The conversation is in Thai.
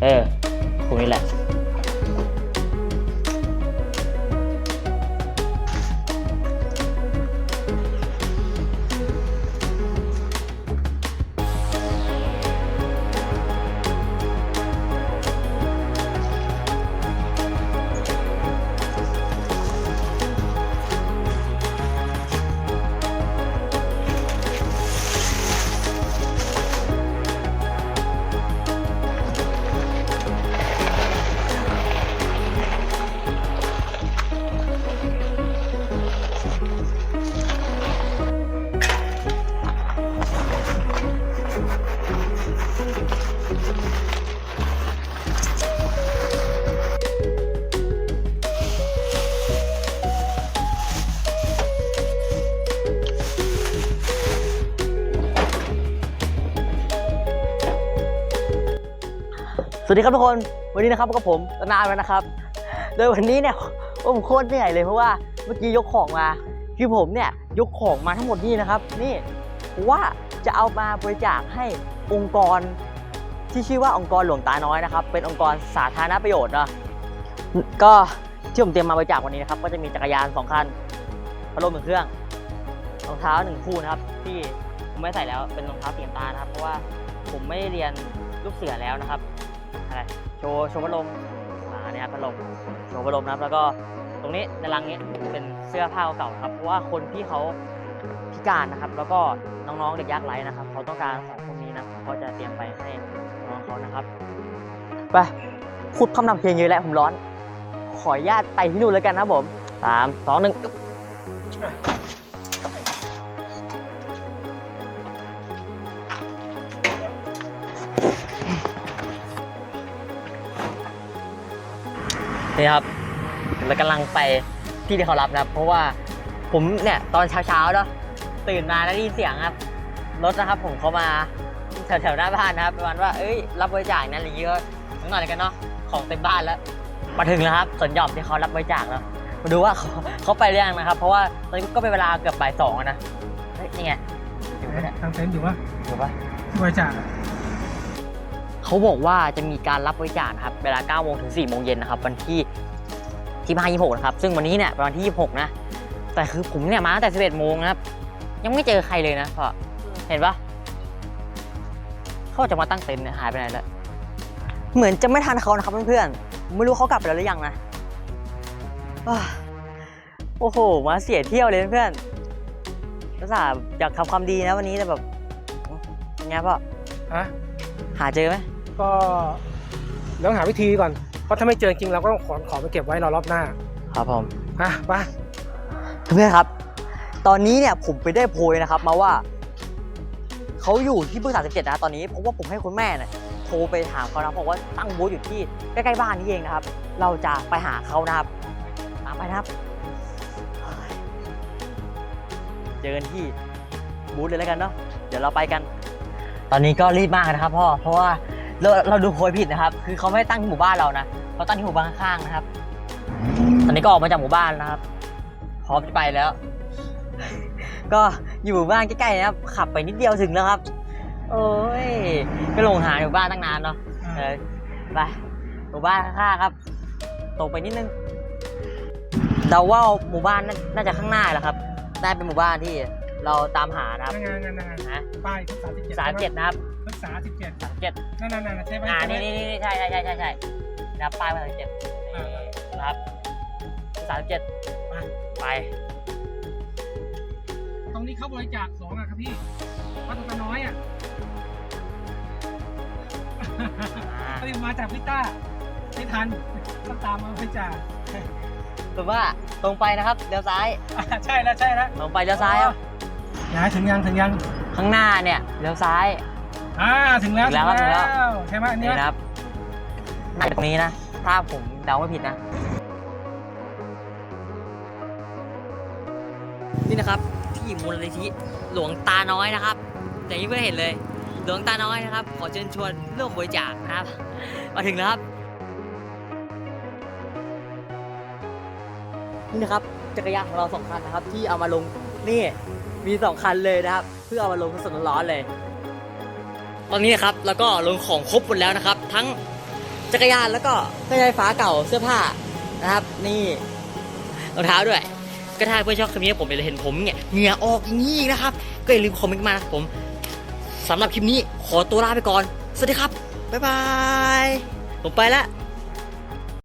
เสวัสดีครับทุกคนวันนี้นะครับกับผมตนานแล้วนะครับ โดยวันนี้เนี่ยผมโคตรเหนื่อยเลยเพราะว่าเมื่อกี้ยกของมาคือผมเนี่ยยกของมาทั้งหมดนี่นะครับ นี่ว่าจะเอามาบริจาคให้องค์กรที่ชื่อว่าองค์กรหลวงตาน้อยนะครับ เป็นองค์กรสาธารณประโยชน์เนาะก็ที่ผมเตรียมมาบริจาควันนี้นะครับ ก็จะมีจักรยานสองคันพัดลมหนึ่งเครื่องรองเท้าหนึ่งคู่นะครับ ที่ผมไม่ใส่แล้วเป็นรองเท้าสีน้ำตาลนะครับ เพราะว่าผมไม่เรียนลูกเสือแล้วนะครับ อะไรโชว์โชว์พัดลมมาเนี่ยครับพัดลมโชว์พัดลมนะครับ แล้วก็ตรงนี้ในรังนี้เป็นเสื้อผ้าเก่าครับเพราะว่าคนที่เขาพิการนะครับ แล้วก็น้องๆเด็กยากไร้นะครับเขาต้องการของพวกนี้นะผมก็จะเตรียมไปให้น้องเขานะครับไปพูดคำนำเพลงเยอะแล้วผมร้อน ขออนุญาตไปที่นู่นแล้วกันนะผมสามสองหนึ่ง นี่ครับเรากำลังไปที่ที่เขารับนะครับ เพราะว่าผมเนี่ยตอนเช้าๆเนาะตื่นมาแล้วได้ยินเสียงครับรถนะครับ ผมเขามาแถวๆหน้าบ้านนะครับประมาณว่าเอ้ยรับบริจาคนั้นอะไรอย่างเงี้ยก็นิดหน่อยแล้วกันเนาะของเต็มบ้านแล้ว มาถึงแล้วครับสวนหย่อมที่เขารับบริจาคแล้วมาดูว่าเขาเขาไปหรือยังนะครับ เพราะว่าตอนนี้ก็เป็นเวลาเกือบบ่ายสองแล้วนะเฮ้ยนี่ไงอยู่ปะเนี่ยทางเต็นท์อยู่ว่าอยู่ปะบริจาคอะ เขาบอกว่าจะมีการรับบริจาคนะครับเวลา9โมงถึง4โมงเย็นนะครับวันที่ที่5 26นะครับซึ่งวันนี้เนี่ยเป็นวันที่ 26 นะ แต่คือผมเนี่ยมาตั้งแต่ 11 โมงนะครับ ยังไม่เจอใครเลยนะพ่อเห็นปะเขาจะมาตั้งเต็นท์เนี่ยหายไปไหนแล้ว เหมือนจะไม่ทันเขานะครับเพื่อนๆไม่รู้เขากลับไปแล้วหรือยังนะอ้าวโอ้โห มาเสียเที่ยวเลยเพื่อนภาษาห์อยากทำความดีนะวันนี้แต่แบบยังไงพ่อฮะหาเจอไหม ก็ต้องหาวิธีก่อน เพราะถ้าไม่เจอจริงเราก็ต้องขอขอไปเก็บไว้รอรอบหน้าครับผมอะไปเพื่อนๆครับ ตอนนี้เนี่ยผมไปได้โพยนะครับ มาว่าเขาอยู่ที่บึกสามสิบเจ็ดนะตอนนี้เพราะว่าผมให้คุณแม่เนี่ยโทรไปถามเขานะบอกว่าตั้งบูธอยู่ที่ใกล้ๆบ้านนี่เองนะครับ เราจะไปหาเขานะครับตามไปนะครับเฮ้ยเจอกันที่บูธเลยแล้วกันเนาะเดี๋ยวเราไปกัน ตอนนี้ก็รีบมากนะครับพ่อเพราะว่า เราเราดูโพยผิดนะครับ คือเขาไม่ได้ตั้งที่หมู่บ้านเรานะเขาตั้งที่หมู่บ้านข้างๆนะครับ ตอนนี้ก็ออกมาจากหมู่บ้านนะครับพร้อมจะไปแล้ว ก็อยู่หมู่บ้านใกล้ๆนะครับ ขับไปนิดเดียวถึงแล้วครับ โอ้ยก็ลงหาหมู่บ้านตั้งนานเนาะเออไปหมู่บ้านข้างๆครับตรงไปนิดนึงเดาว่าหมู่บ้านน่าน่าจะข้างหน้าแหละครับน่าเป็นหมู่บ้านที่ เราตามหานะครับนั่นไงนั่นไงนั่นไงนะป้ายสามสิบเจ็ดสามเจ็ดนะครับศึกษาสิบเจ็ดสามเจ็ดนั่นนั่นนั่นใช่ไหมอ่าใช่ไหมนี่นี่นี่ใช่ใช่ใช่ใช่ใช่นะครับป้ายมาสามเจ็ดอ่านะครับสามเจ็ดไป ตรงนี้เขาบริจาคของอะครับพี่วัดตะน้อยอะอ่าก็เลยมาจากพิต้าไม่ทันต้องตามมาบริจาคถือว่าตรงไปนะครับเลี้ยวซ้ายอะใช่แล้วใช่แล้วตรงไปเลี้ยวซ้ายครับ ย้ายถึงยังถึงยังข้างหน้าเนี่ยเลี้ยวซ้าย อ่าถึงแล้วถึงแล้วครับถึงแล้ว ใช่ไหมอันนี่เนี้ยนะครับน่าจะตรงนี้นะ ถ้าผมเดาไม่ผิดนะ นี่นะครับที่มูลนิธิหลวงตาน้อยนะครับอย่างที่เพื่อนเห็นเลย หลวงตาน้อยนะครับ ขอเชิญชวนเรื่องบริจาคนะครับ มาถึงแล้วครับ นี่นะครับจักรยานของเราสองคันนะครับ ที่เอามาลง นี่มีสองคันเลยนะครับ เพื่อเอามาลงสดร้อนเลย ตอนนี้นะครับแล้วก็ลงของครบหมดแล้วนะครับ ทั้งจักรยานแล้วก็เครื่องใช้ไฟฟ้าเก่าเสื้อผ้านะครับ นี่รองเท้าด้วย ก็ถ้าเพื่อนชอบคลิปนี้ผมอยากจะเห็นผมเนี่ยเหงื่อออกอย่างนี้นะครับ ก็อย่าลืมคอมเมนต์มานะครับผมสำหรับคลิปนี้ขอตัวลาไปก่อน สวัสดีครับ บ๊ายบาย ผมไปแล้ว